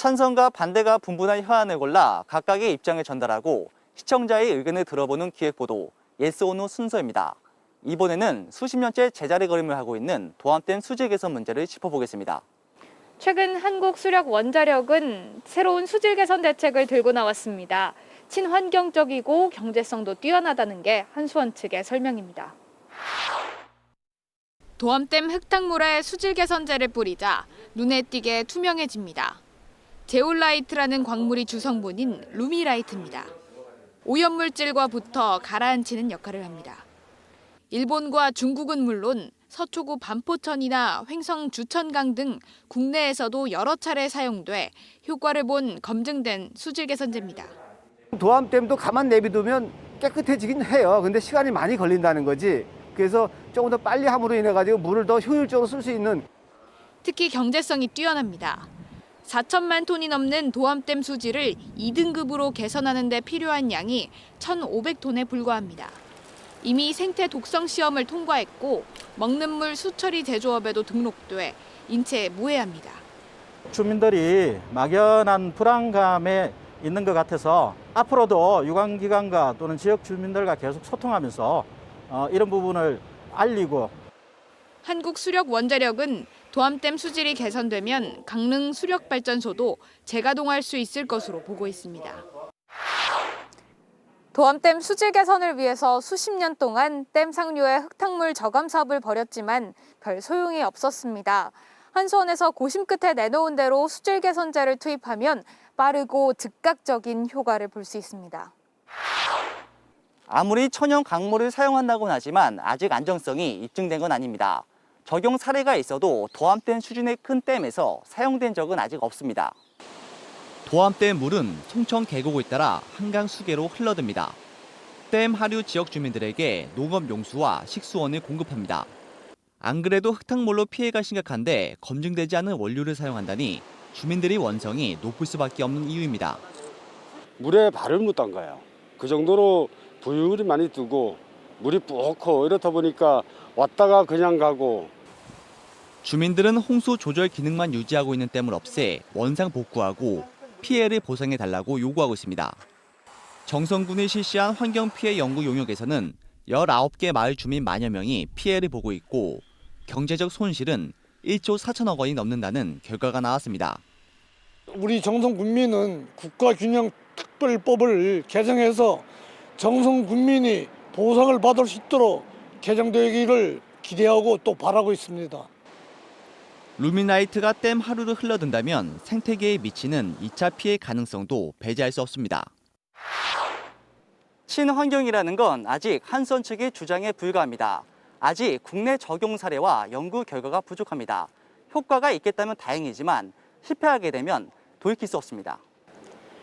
찬성과 반대가 분분한 현안을 골라 각각의 입장을 전달하고 시청자의 의견을 들어보는 기획보도 예스 오노 순서입니다. 이번에는 수십 년째 제자리 걸음을 하고 있는 도암댐 수질 개선 문제를 짚어보겠습니다. 최근 한국 수력 원자력은 새로운 수질 개선 대책을 들고 나왔습니다. 친환경적이고 경제성도 뛰어나다는 게 한수원 측의 설명입니다. 도암댐 흙탕물에 수질 개선제를 뿌리자 눈에 띄게 투명해집니다. 제올라이트라는 광물이 주성분인 루미라이트입니다. 오염물질과 붙어 가라앉히는 역할을 합니다. 일본과 중국은 물론 서초구 반포천이나 횡성 주천강 등 국내에서도 여러 차례 사용돼 효과를 본 검증된 수질 개선제입니다. 도암댐도 가만 내비두면 깨끗해지긴 해요. 근데 시간이 많이 걸린다는 거지. 그래서 조금 더 빨리 함으로 인해 가지고 물을 더 효율적으로 쓸 수 있는 특히 경제성이 뛰어납니다. 4천만 톤이 넘는 도암댐 수질을 2등급으로 개선하는 데 필요한 양이 1,500톤에 불과합니다. 이미 생태 독성 시험을 통과했고 먹는 물 수처리 제조업에도 등록돼 인체에 무해합니다. 주민들이 막연한 불안감에 있는 것 같아서 앞으로도 유관기관과 또는 지역 주민들과 계속 소통하면서 어, 이런 부분을 알리고 한국수력원자력은 도암댐 수질이 개선되면 강릉 수력발전소도 재가동할 수 있을 것으로 보고 있습니다. 도암댐 수질 개선을 위해서 수십 년 동안 댐 상류의 흙탕물 저감 사업을 벌였지만 별 소용이 없었습니다. 한수원에서 고심 끝에 내놓은 대로 수질 개선제를 투입하면 빠르고 즉각적인 효과를 볼 수 있습니다. 아무리 천연 강물을 사용한다고는 하지만 아직 안정성이 입증된 건 아닙니다. 적용 사례가 있어도 도암댐 수준의 큰 댐에서 사용된 적은 아직 없습니다. 도암댐 물은 송천 계곡을 따라 한강 수계로 흘러듭니다. 댐 하류 지역 주민들에게 농업 용수와 식수원을 공급합니다. 안 그래도 흙탕물로 피해가 심각한데 검증되지 않은 원료를 사용한다니 주민들의 원성이 높을 수밖에 없는 이유입니다. 물에 발을 묻던 거예요. 그 정도로 부유물이 많이 뜨고 물이 뿌옇고 이렇다 보니까 왔다가 그냥 가고 주민들은 홍수 조절 기능만 유지하고 있는 댐을 없애 원상 복구하고 피해를 보상해 달라고 요구하고 있습니다. 정성군이 실시한 환경 피해 연구 용역에서는 19개 마을 주민 만여 명이 피해를 보고 있고 경제적 손실은 1조 4천억 원이 넘는다는 결과가 나왔습니다. 우리 정성 군민은 국가균형특별법을 개정해서 정성 군민이 보상을 받을 수 있도록 개정되기를 기대하고 또 바라고 있습니다. 루미나이트가 댐 하루를 흘러든다면 생태계에 미치는 2차 피해 가능성도 배제할 수 없습니다. 친환경이라는 건 아직 한선 측의 주장에 불과합니다. 아직 국내 적용 사례와 연구 결과가 부족합니다. 효과가 있겠다면 다행이지만 실패하게 되면 돌이킬 수 없습니다.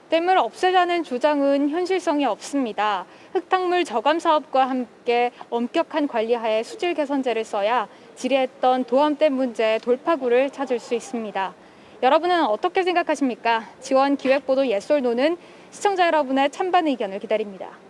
댐을 없애자는 주장은 현실성이 없습니다. 흙탕물 저감 사업과 함께 엄격한 관리하에 수질 개선제를 써야 지리했던 도암댐 문제의 돌파구를 찾을 수 있습니다. 여러분은 어떻게 생각하십니까? 지원 기획보도 예솔노는 시청자 여러분의 찬반 의견을 기다립니다.